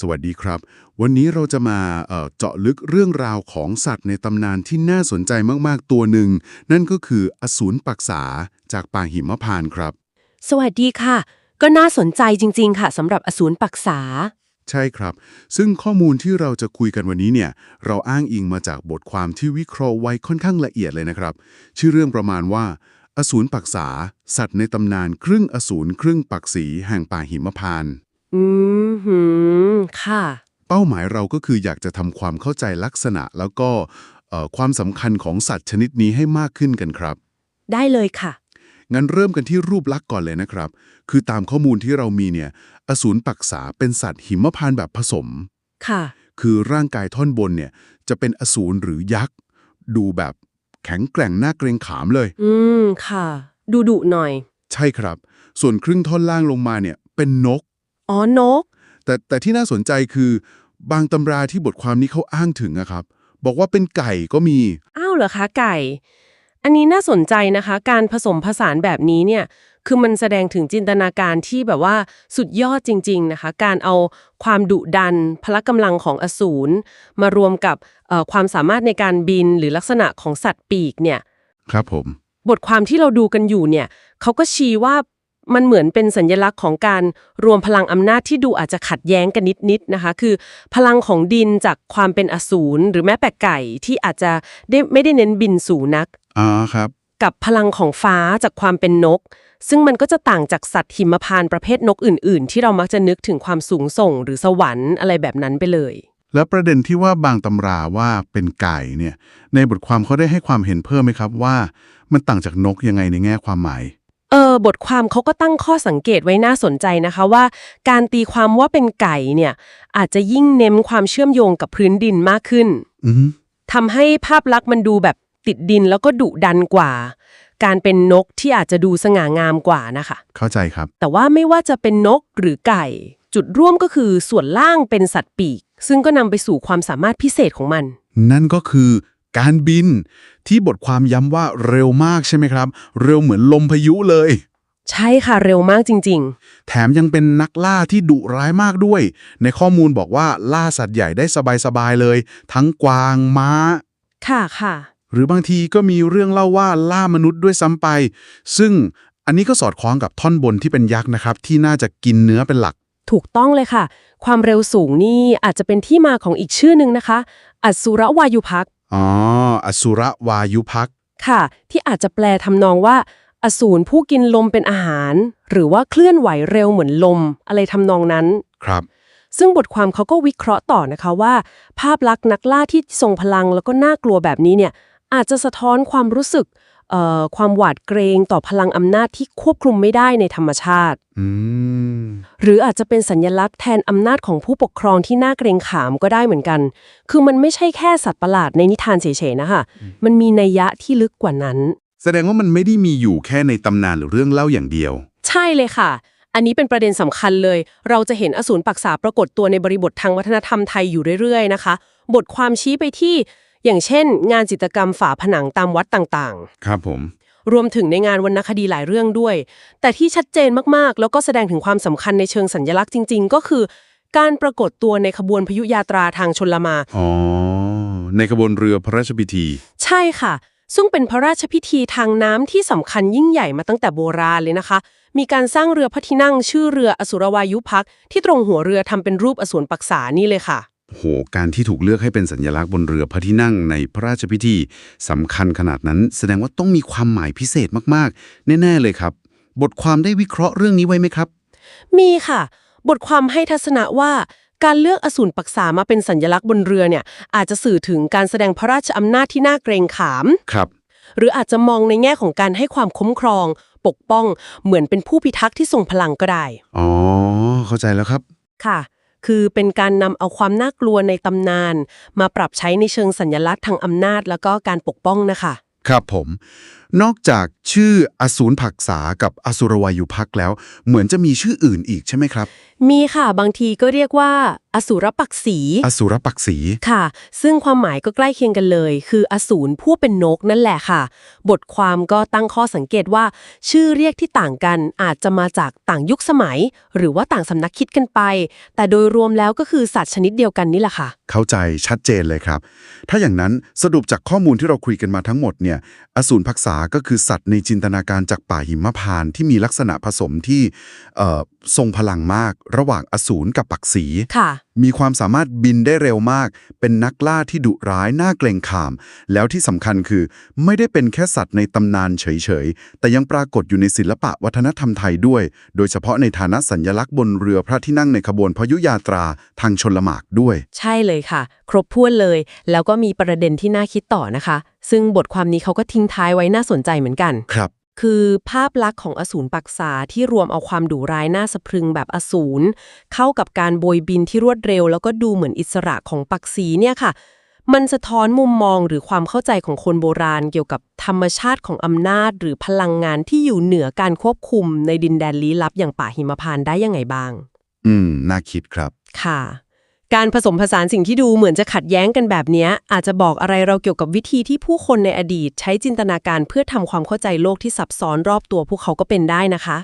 สวัสดีครับ วันนี้เราจะมาเอ่อเจาะลึกเรื่องราวของสัตว์ในตำนานที่น่าสนใจมาก ๆ ตัวหนึ่ง นั่นก็คืออสูรปักษาจากป่าหิมพานต์ครับ สวัสดีค่ะ ก็น่าสนใจจริง ๆ ค่ะสำหรับอสูรปักษา ใช่ครับ ซึ่งข้อมูลที่เราจะคุยกันวันนี้เนี่ย เราอ้างอิงมาจากบทความที่วิเคราะห์ไว้ค่อนข้างละเอียดเลยนะครับ ชื่อเรื่องประมาณว่า อสูรปักษา สัตว์ในตำนานครึ่งอสูรครึ่งปักษีแห่งป่าหิมพานต์ อืมหืมค่ะ เป้าหมายเราก็คืออยากจะทำความเข้าใจลักษณะ แล้วก็เอ่อความสำคัญของสัตว์ชนิดนี้ให้มากขึ้นกันครับ ได้เลยค่ะ งั้นเริ่มกันที่รูปลักษณ์ก่อนเลยนะครับ คือตามข้อมูลที่เรามีเนี่ย อสูรปักษาเป็นสัตว์หิมพานต์แบบผสม ค่ะ คือร่างกายท่อนบนเนี่ยจะเป็นอสูรหรือยักษ์ ดูแบบแข็งแกร่งน่าเกรงขามเลย อืมค่ะ ดูดุหน่อย ใช่ครับ ส่วนครึ่งท่อนล่างลงมาเนี่ยเป็นนก อ๋อนก แต่แต่ที่น่าสนใจคือบางตำราที่บทความนี้เขาอ้างถึงอะครับ บอกว่าเป็นไก่ก็มี อ้าวเหรอคะไก่ อันนี้น่าสนใจนะคะ การผสมผสานแบบนี้เนี่ย คือมันแสดงถึงจินตนาการที่แบบว่าสุดยอดจริง ๆ นะคะ การเอาความดุดัน พละกำลังของอสูรมารวมกับเอ่อความสามารถในการบินหรือลักษณะของสัตว์ปีกเนี่ย ครับผม บทความที่เราดูกันอยู่เนี่ยเขาก็ชี้ว่า มันเหมือนเป็นสัญลักษณ์ของการรวมพลังอำนาจที่ดูอาจจะขัดแย้งกันนิดๆนะคะ คือพลังของดินจากความเป็นอสูรหรือแม้แต่ไก่ที่อาจจะได้ไม่ได้เน้นบินสูงนัก อ๋อครับ กับพลังของฟ้าจากความเป็นนก ซึ่งมันก็จะต่างจากสัตว์หิมพานต์ประเภทนกอื่น ๆ ที่เรามักจะนึกถึงความสูงส่ง หรือสวรรค์อะไรแบบนั้นไปเลย แล้วประเด็นที่ว่าบางตำราว่าเป็นไก่เนี่ย ในบทความเขาได้ให้ความเห็นเพิ่มไหมครับว่า มันต่างจากนกยังไงในแง่ความหมายเออบทความเขาก็ตั้งข้อสังเกตไว้น่าสนใจนะคะว่า การตีความว่าเป็นไก่เนี่ยอาจจะยิ่งเน้นความเชื่อมโยงกับพื้นดินมากขึ้นอือฮึทำให้ภาพลักษณ์มันดูแบบติดดินแล้วก็ดุดันกว่า การเป็นนกที่อาจจะดูสง่างามกว่านะคะ เข้าใจครับ แต่ว่าไม่ว่าจะเป็นนกหรือไก่ จุดร่วมก็คือส่วนล่างเป็นสัตว์ปีก ซึ่งก็นำไปสู่ความสามารถพิเศษของมัน นั่นก็คือ การบิน ที่บทความย้ำว่าเร็วมากใช่ไหมครับ เร็วเหมือนลมพายุเลย ใช่ค่ะเร็วมากจริง แถมยังเป็นนักล่าที่ดุร้ายมากด้วย ในข้อมูลบอกว่าล่าสัตว์ใหญ่ได้สบายๆเลย ทั้งกวางม้า ๆ ค่ะค่ะ หรือบางทีก็มีเรื่องเล่าว่าล่ามนุษย์ด้วยซ้ำไป ซึ่งอันนี้ก็สอดคล้องกับท่อนบนที่เป็นยักษ์นะครับ ที่น่าจะกินเนื้อเป็นหลัก ถูกต้องเลยค่ะ ความเร็วสูงนี่อาจจะเป็นที่มาของอีกชื่อหนึ่งนะคะอสุรวายุพักษ์ อ๋อ อสุรวายุพักษ์ค่ะ ที่อาจจะแปลทำนองว่า อสูรผู้กินลมเป็นอาหาร หรือว่าเคลื่อนไหวเร็วเหมือนลม อะไรทำนองนั้น ครับ ซึ่งบทความเขาก็วิเคราะห์ต่อนะคะว่า ภาพลักษณ์นักล่าที่ทรงพลังแล้วก็น่ากลัวแบบนี้เนี่ยอาจจะสะท้อนความรู้สึกเอ่อ ความหวาดเกรงต่อพลังอำนาจที่ควบคุมไม่ได้ในธรรมชาติอืมหรืออาจจะเป็นสัญญลักษณ์แทนอำนาจของผู้ปกครองที่น่าเกรงขามก็ได้เหมือนกัน คือมันไม่ใช่แค่สัตว์ประหลาดในนิทานเฉยๆนะคะ มันมีนัยยะที่ลึกกว่านั้น แสดงว่ามันไม่ได้มีอยู่แค่ในตำนานหรือเรื่องเล่าอย่างเดียว ใช่เลยค่ะ อันนี้เป็นประเด็นสำคัญเลย เราจะเห็นอสูรปักษาปรากฏตัวในบริบททางวัฒนธรรมไทยอยู่เรื่อยๆ นะคะ บทความชี้ไปที่ อย่างเช่น งานจิตรกรรมฝาผนังตามวัดต่างครับผมๆรวมถึงในงานวรรณคดีหลายเรื่องด้วย แต่ที่ชัดเจนมากๆ แล้วก็แสดงถึงความสำคัญในเชิงสัญลักษณ์จริง ๆ ก็คือ การปรากฏตัวในขบวนพยุยาตราทางชนละมานอ๋อ ในขบวนเรือพระราชพิธี ใช่ค่ะ ซึ่งเป็นพระราชพิธีทางน้ำที่สำคัญยิ่งใหญ่มาตั้งแต่โบราณเลยนะคะ มีการสร้างเรือพระที่นั่งชื่อเรืออสุรวายุพักษ์ที่ตรงหัวเรือทำเป็นรูปอสูรปักษานี่เลยค่ะ โหการที่ถูกเลือกให้เป็นสัญลักษณ์บนเรือพระที่นั่งในพระราชพิธีสำคัญขนาดนั้น แสดงว่าต้องมีความหมายพิเศษมากๆ แน่ ๆ เลยครับ บทความได้วิเคราะห์เรื่องนี้ไว้ไหมครับ มีค่ะ บทความให้ทัศนะว่า การเลือกอสูรปักษามาเป็นสัญลักษณ์บนเรือเนี่ยอาจจะสื่อถึงการแสดงพระราชอำนาจที่น่าเกรงขาม ครับ หรืออาจจะมองในแง่ของการให้ความคุ้มครอง ปกป้อง เหมือนเป็นผู้พิทักษ์ที่ทรงพลังก็ได้ อ๋อ เข้าใจแล้วครับ ค่ะ คือเป็นการนำเอาความน่ากลัวในตำนาน มาปรับใช้ในเชิงสัญลักษณ์ทางอำนาจ แล้วก็การปกป้องนะคะ ครับผม นอกจากชื่ออสูรผักษากับอสุรวายุพักษ์แล้ว เหมือนจะมีชื่ออื่นอีกใช่ไหมครับ มีค่ะบางทีก็เรียกว่า อสูรปักษีอสุรปักษีค่ะ ซึ่งความหมายก็ใกล้เคียงกันเลย คืออสูรผู้เป็นนกนั่นแหละค่ะ บทความก็ตั้งข้อสังเกตว่า ชื่อเรียกที่ต่างกันอาจจะมาจากต่างยุคสมัย หรือว่าต่างสำนักคิดกันไป แต่โดยรวมแล้วก็คือสัตว์ชนิดเดียวกันนี่แหละค่ะ เข้าใจชัดเจนเลยครับ ถ้าอย่างนั้นสรุปจากข้อมูลที่เราคุยกันมาทั้งหมดเนี่ยอสูรพักษาก็คือสัตว์ในจินตนาการจากป่าหิมพานที่มีลักษณะผสมที่ทรงพลังมากระหว่างอสูรกับปักษีค่ะมีความสามารถบินได้เร็วมาก เป็นนักล่าที่ดุร้ายน่าเกรงขาม แล้วที่สำคัญคือ ไม่ได้เป็นแค่สัตว์ในตำนานเฉยๆ แต่ยังปรากฏอยู่ในศิลปะวัฒนธรรมไทยด้วย โดยเฉพาะในฐานะสัญลักษณ์บนเรือพระที่นั่งในขบวนพยุยาตราทางชนละหมากด้วย ใช่เลยค่ะ ครบถ้วนเลย แล้วก็มีประเด็นที่น่าคิดต่อนะคะ ซึ่งบทความนี้เขาก็ทิ้งท้ายไว้น่าสนใจเหมือนกัน ครับ คือภาพลักษณ์ของอสูรปักษาที่รวมเอาความดุร้ายน่าสะพรึงแบบอสูรเข้ากับการโบยบินที่รวดเร็ว แล้วก็ดูเหมือนอิสระของปักษีเนี่ยค่ะ มันสะท้อนมุมมองหรือความเข้าใจของคนโบราณ เกี่ยวกับธรรมชาติของอำนาจ หรือพลังงานที่อยู่เหนือการควบคุมในดินแดนลี้ลับอย่างป่าหิมพานต์ได้ยังไงบ้าง อืม น่าคิดครับ ค่ะ การผสมผสานสิ่งที่ดูเหมือนจะขัดแย้งกันแบบนี้ อาจจะบอกอะไรเราเกี่ยวกับวิธีที่ผู้คนในอดีต ใช้จินตนาการเพื่อทำความเข้าใจโลกที่ซับซ้อนรอบตัวพวกเขาก็เป็นได้นะคะ